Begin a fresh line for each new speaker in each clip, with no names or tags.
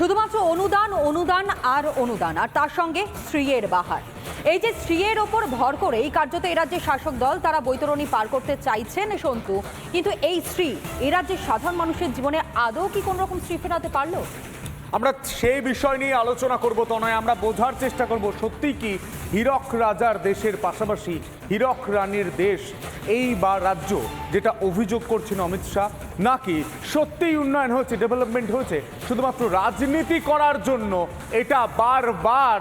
শুধুমাত্র অনুদান অনুদান আর অনুদান, আর তার সঙ্গে স্ত্রীয়ের বাহার। এই যে স্ত্রীয়ের ওপর ভর করে এই কার্যত এ রাজ্যের শাসক দল তারা বৈতরণী পার করতে চাইছেন সন্তু, কিন্তু এই স্ত্রী, এ রাজ্যের সাধারণ মানুষের জীবনে আদৌ কি কোনোরকম স্ত্রী ফেরাতে পারল?
আমরা সেই বিষয় নিয়ে আলোচনা করব তো নয় আমরা বোঝার চেষ্টা করব সত্যি কি হীরক রাজার দেশের পাশাপাশি হীরক রানীর দেশ এই বা রাজ্য যেটা অভিযোগ করছেন অমিত শাহ, নাকি সত্যিই উন্নয়ন হয়েছে ডেভেলপমেন্ট হয়েছে শুধুমাত্র রাজনীতি করার জন্য এটা বারবার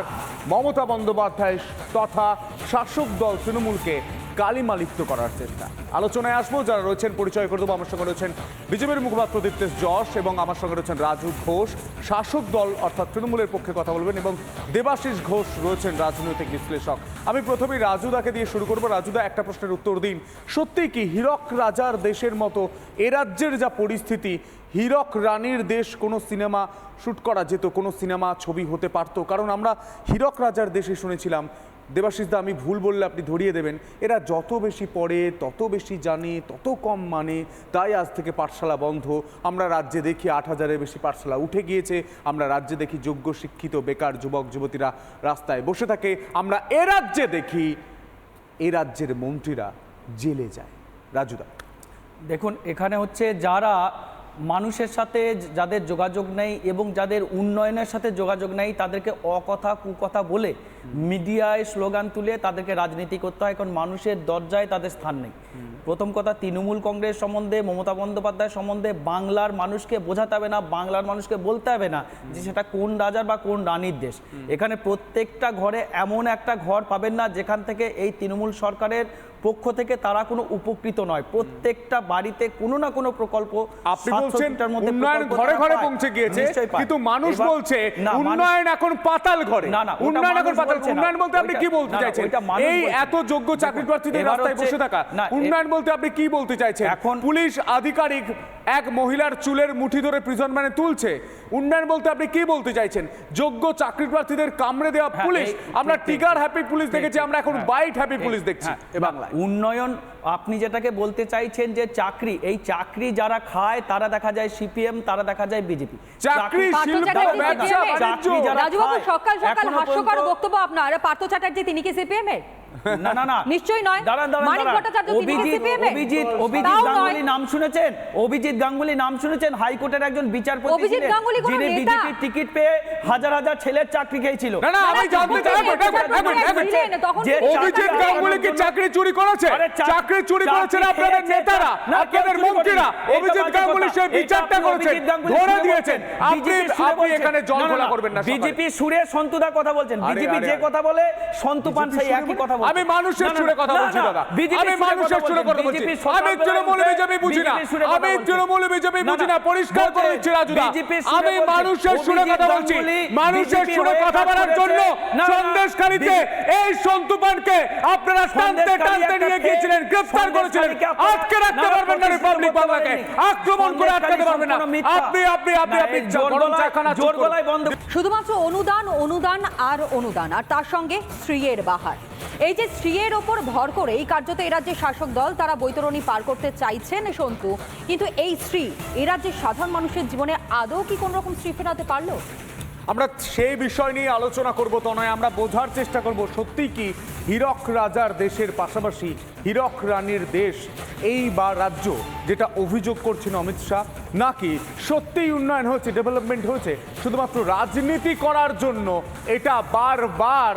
মমতা বন্দ্যোপাধ্যায় তথা শাসক দল তৃণমূলকে কালিমা লিপ্ত করার চেষ্টা। আলোচনায় আসব, যারা রয়েছেন পরিচয় করে দেবো। আমার সঙ্গে রয়েছেন বিজেপির মুখপাত্র দীপ্তেশ যশ এবং আমার সঙ্গে রয়েছেন রাজু ঘোষ। শাসক দল অর্থাৎ তৃণমূলের পক্ষে কথা বলবেন এবং দেবাশিস ঘোষ রয়েছেন রাজনৈতিক বিশ্লেষক। আমি প্রথমেই রাজুদাকে দিয়ে শুরু করব। রাজুদা, একটা প্রশ্নের উত্তর দিন। সত্যি কি হীরক রাজার দেশের মতো এ রাজ্যের যা পরিস্থিতি, হীরক রানীর দেশ কোনো সিনেমা শ্যুট করা যেত, কোনো সিনেমা, ছবি হতে পারতো? কারণ আমরা হীরক রাজার দেশে শুনেছিলাম দেবাশিস দা, আমি ভুল বললে আপনি ধরিয়ে দেবেন। এরা যত বেশি পড়ে, তত বেশি জানে, তত কম মানে। তাই আজ থেকে পাঠশালা বন্ধ। আমরা রাজ্যে দেখি আট হাজারের বেশি পাঠশালা উঠে গিয়েছে। আমরা রাজ্যে দেখি যোগ্য, শিক্ষিত, বেকার যুবক, যুবতীরা রাস্তায় বসে থাকে। আমরা এ রাজ্যে দেখি, এ রাজ্যের মন্ত্রীরা জেলে যায়। রাজুদা
দেখুন, এখানে হচ্ছে যারা মানুষের সাথে যাদের যোগাযোগ নেই এবং যাদের উন্নয়নের সাথে যোগাযোগ নেই তাদেরকে অকথা কুকথা বলে মিডিয়ায় স্লোগান তুলে তাদেরকে রাজনীতি করতে হয়। কারণ মানুষের দরজায় তাদের স্থান নেই। প্রথম কথা তৃণমূল কংগ্রেস সম্বন্ধে মমতা বন্দ্যোপাধ্যায় সম্বন্ধে বাংলার মানুষকে বোঝাতে হবে না বাংলার মানুষকে বলতে হবে না যে সেটা কোন রাজার বা কোন রানীর দেশ। এখানে প্রত্যেকটা ঘরে এমন একটা ঘর পাবেন না যেখান থেকে এই তৃণমূল সরকারের পক্ষ থেকে তারা কোনো উপকৃত নয়। প্রত্যেকটা বাড়িতে কোনো না কোনো প্রকল্প
আপনি বলছেন উন্নয়ন ঘরে ঘরে পৌঁছে গিয়েছে কিন্তু মানুষ বলছে উন্নয়ন এখন পাতাল ঘরে।
না, না,
উন্নয়ন এখন পাতাল উন্নয়ন বলতে আপনি কি বলতে চাইছেন? এই এত যোগ্য চাকরি প্রার্থীদের রাস্তায় বসে থাকা। উন্নয়ন বলতে আপনি কি বলতে চাইছেন?
এখন-
পুলিশ আধিকারিক এক মহিলার চুলের মুঠি ধরে প্রিজন মানে তুলছে। উন্নয়ন বলতে আপনি কি বলতে চাইছেন? যোগ্য চাকরি প্রার্থীদের কামড়ে দেওয়া
হ্যাঁ,
পুলিশ? আমরা টিগার হ্যাপি পুলিশ দেখেছি আমরা এখন। বাইট হ্যাপি পুলিশ দেখছি।
হ্যাঁ,
বাংলায়।
উন্নয়ন আপনি যেটাকে বলতে চাইছেন যে চাকরি এই চাকরি যারা খায় তারা দেখা যায় সিপিএম তারা দেখা যায় বিজেপি
চাকরি, শিল্প,
ব্যবসা, বাণিজ্য। সকাল সকাল হাস্যকর বক্তব্য আপনার। পার্থ চ্যাটার্জি তিনি কি সিপিএম এর?
না না না।
নিশ্চয়ই নয়।
দাঁড়ান দাঁড়ান
মানিক
দাঁড়ান।
ভট্টাচার্য
অভিজিৎ অভিজিৎ অভিজিৎ গাঙ্গুলি নাম শুনেছেন? অভিজিৎ গাঙ্গুলি নাম শুনেছেন? হাইকোর্টের একজন বিচারপতি
অভিজিৎ গাঙ্গুলি কোনো
যিনি? বিজেপির টিকিট পেয়ে হাজার হাজার ছেলের চাকরি খেয়েছিল।
না না আমি জানতে চাই
যে
অভিজিৎ গাঙ্গুলি কি চাকরি চুরি করেছে? চাকরি চুরি করেছেন আপনাদের নেতারা আপনাদের মন্ত্রীরা? অভিজিৎ গাঙ্গুলি। সেই বিচারটা করেছেন। ধরে
সুরে
দিয়েছেন।
বলছেন।
আপনি আপনি এখানে জল করবেন না
বিজেপি সুরে সন্তুদা কথা বলছেন। বিজেপি যে কথা বলে সন্তু পান সেই একই কথা
আমি মানুষের সুরে কথা বলছি দাদা। আমি মানুষের সুরে কথা বলছি। আমি তৃণমূল বিজেপি বুঝি না। আমি। তৃণমূল বিজেপি বুঝি না। পরিষ্কার করে দিচ্ছি রাজুদা আমি মানুষের সুরে কথা বলছি। মানুষের সুরে কথা বলার জন্য
BJP
এই সন্তুপানকে আপনারা টানতে টানতে নিয়ে গিয়েছিলেন গ্রেফতার করেছিলেন। আটকে রাখতে পারবেন না রিপাবলিক বাংলাকে। আক্রমণ করে আটকাতে পারবেন না। আপনি আপনি আপনি আপনি গরম চাখানা
জোর গলায় বন্ধ
শুধুমাত্র অনুদান অনুদান আর অনুদান। আর তার সঙ্গে স্ত্রীয়ের বাহার এই যে স্ত্রীয়ের ওপর ভর করে এই কার্যত এ রাজ্যের শাসক দল তারা বৈতরণী পার করতে চাইছেন সন্তু। কিন্তু এই স্ত্রী এ রাজ্যের সাধারণ মানুষের জীবনে আদৌ কি কোন রকম স্ত্রী ফেরাতে পারল?
আমরা সেই বিষয় নিয়ে আলোচনা করব তো নয় আমরা বোঝার চেষ্টা করব সত্যি কি হীরক রাজার দেশের পাশাপাশি হীরক রানীর দেশ এই বা রাজ্য যেটা অভিযোগ করছেন অমিত শাহ, নাকি সত্যিই উন্নয়ন হয়েছে ডেভেলপমেন্ট হয়েছে, শুধুমাত্র রাজনীতি করার জন্য এটা বারবার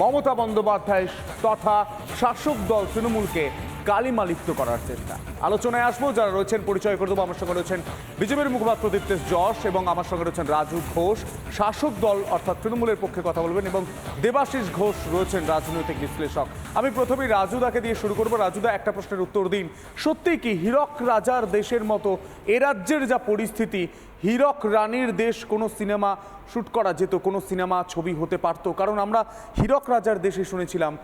মমতা বন্দ্যোপাধ্যায় তথা শাসক দল তৃণমূলকে কালিমা লিপ্ত করার চেষ্টা। আলোচনায় আসব। যারা রয়েছেন, পরিচয় করে দেবো। আমার সঙ্গে রয়েছেন বিজেপির মুখপাত্র দীপ্তেশ যশ এবং আমার সঙ্গে রয়েছেন রাজু ঘোষ। শাসক দল অর্থাৎ তৃণমূলের পক্ষে কথা বলবেন এবং দেবাশিস ঘোষ রয়েছেন রাজনৈতিক বিশ্লেষক। আমি প্রথমেই রাজুদাকে দিয়ে শুরু করব। রাজুদা, একটা প্রশ্নের উত্তর দিন। সত্যি কি হীরক রাজার দেশের মতো এ রাজ্যের যা পরিস্থিতি, হীরক রানীর দেশ কোনো সিনেমা শ্যুট করা যেত, কোনো সিনেমা ছবি হতে পারতো? কারণ আমরা হীরক রাজার দেশে শুনেছিলাম,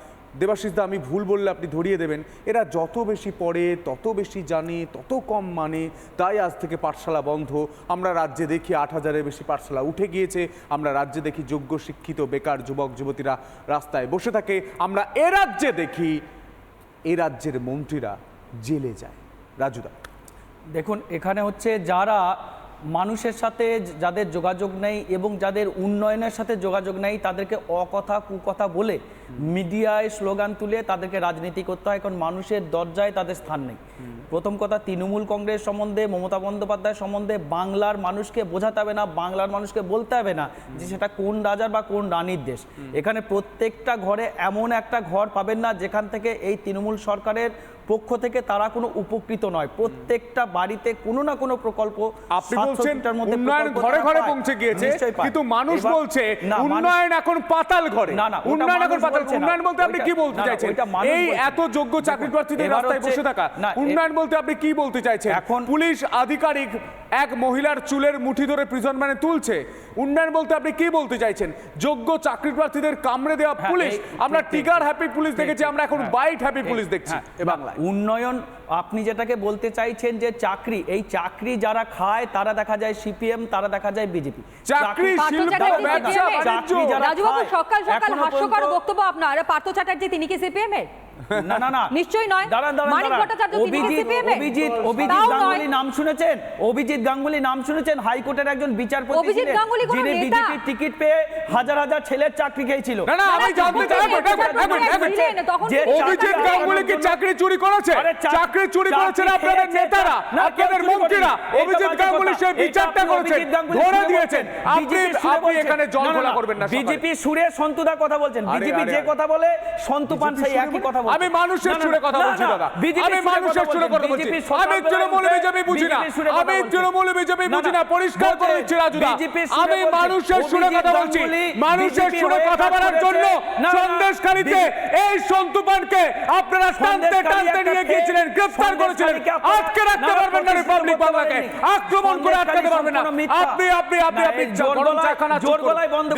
দেবাশিস দা, আমি ভুল বললে আপনি ধরিয়ে দেবেন, এরা যত বেশি পড়ে, তত বেশি জানে, তত কম মানে। তাই আজ থেকে পাঠশালা বন্ধ। আমরা রাজ্যে দেখি আট হাজারের বেশি পাঠশালা উঠে গিয়েছে। আমরা রাজ্যে দেখি যোগ্য, শিক্ষিত, বেকার যুবক, যুবতীরা রাস্তায় বসে থাকে। আমরা এ রাজ্যে দেখি, এ রাজ্যের মন্ত্রীরা জেলে যায়। রাজুদা
দেখুন, এখানে হচ্ছে যারা মানুষের সাথে যাদের যোগাযোগ নেই এবং যাদের উন্নয়নের সাথে যোগাযোগ নেই তাদেরকে অকথা কুকথা বলে মিডিয়ায় স্লোগান তুলে তাদেরকে রাজনীতি করতে হয় কারণ মানুষের দরজায় তাদের স্থান নেই। প্রথম কথা তৃণমূল কংগ্রেস সম্বন্ধে মমতা বন্দ্যোপাধ্যায় সম্বন্ধে বাংলার মানুষকে বোঝাতে হবে না বাংলার মানুষকে বলতে হবে না যে সেটা কোন রাজার বা কোন রানীর দেশ। এখানে প্রত্যেকটা ঘরে এমন একটা ঘর পাবেন না যেখান থেকে এই তৃণমূল সরকারের পক্ষ থেকে তারা কোনো উপকৃত নয়। প্রত্যেকটা বাড়িতে কোনো না কোনো প্রকল্প
আপনি বলছেন উন্নয়ন ঘরে ঘরে পৌঁছে গিয়েছে কিন্তু মানুষ বলছে উন্নয়ন এখন পাতাল ঘরে।
না, না,
উন্নয়ন এখন পাতাল উন্নয়ন বলতে আপনি কি বলতে চাইছেন? এই এত যোগ্য চাকরি প্রার্থীদের রাস্তায় বসে থাকা। উন্নয়ন বলতে আপনি কি বলতে চাইছেন?
এখন-
পুলিশ আধিকারিক এক মহিলার চুলের মুঠি ধরে প্রিজন মানে তুলছে। উন্নয়ন বলতে আপনি কি বলতে চাইছেন? যোগ্য চাকরি প্রার্থীদের কামড়ে দেওয়া
হ্যাঁ,
পুলিশ? আমরা টিকার হ্যাপি পুলিশ দেখেছি। আমরা এখন বাইট হ্যাপি পুলিশ দেখছি।
হ্যাঁ,
বাংলায়।
উন্নয়ন আপনি যেটাকে বলতে চাইছেন যে চাকরি এই চাকরি যারা খায় তারা দেখা যায় সিপিএম তারা দেখা যায় বিজেপি
চাকরি,
সকাল সকাল হাস্যকর বক্তব্য আপনার। পার্থ চ্যাটার্জি তিনি কি সিপিএম এর?
না না না।
নিশ্চয়ই নয়।
দাঁড়ান দাঁড়ান অভিজিৎ অভিজিৎ অভিজিৎ গাঙ্গুলি নাম শুনেছেন? অভিজিৎ গাঙ্গুলি নাম শুনেছেন? হাইকোর্টের একজন বিচারপতি
অভিজিৎ গাঙ্গুলি
যিনি? বিজেপির টিকিট পেয়ে হাজার হাজার ছেলের চাকরি খেয়েছিল।
না না আমি জানতে চাই
যে
অভিজিৎ গাঙ্গুলি কি চাকরি চুরি করেছে? চাকরি চুরি আপনাদের নেতারা আপনাদের মন্ত্রীরা। অভিজিৎ গাঙ্গুলি
কথা।
সেই বিচারটা করেছেন। ধরে দিয়েছেন
বলছেন।
আপনি আপনি এখানে জল করবেন না
বিজেপি সুরে সন্তুদা কথা বলছেন। বিজেপি যে কথা বলে সন্তু পান সেই একই
বলে-
কথা
আমি মানুষের সুরে কথা বলছি দাদা। আমি মানুষের সুরে কথা বলছি। আমি তৃণমূল বিজেপি বুঝি না। আমি তৃণমূল বিজেপি বুঝি
না,
পরিষ্কার করে দিচ্ছি রাজুদা। আমি মানুষের সুরে কথা বলছি। মানুষের সুরে কথা বলার জন্য সন্দেশখালীতে এই সন্তুপানকে আপনারা টানতে টানতে নিয়ে গিয়েছিলেন গ্রেফতার করেছিলেন। আটকে রাখতে পারবেন না রিপাবলিক বাংলাকে আক্রমণ করে আটকাতে পারবেন না। আপনি আপনি আপনি আপনি
জোর গলায় বন্ধ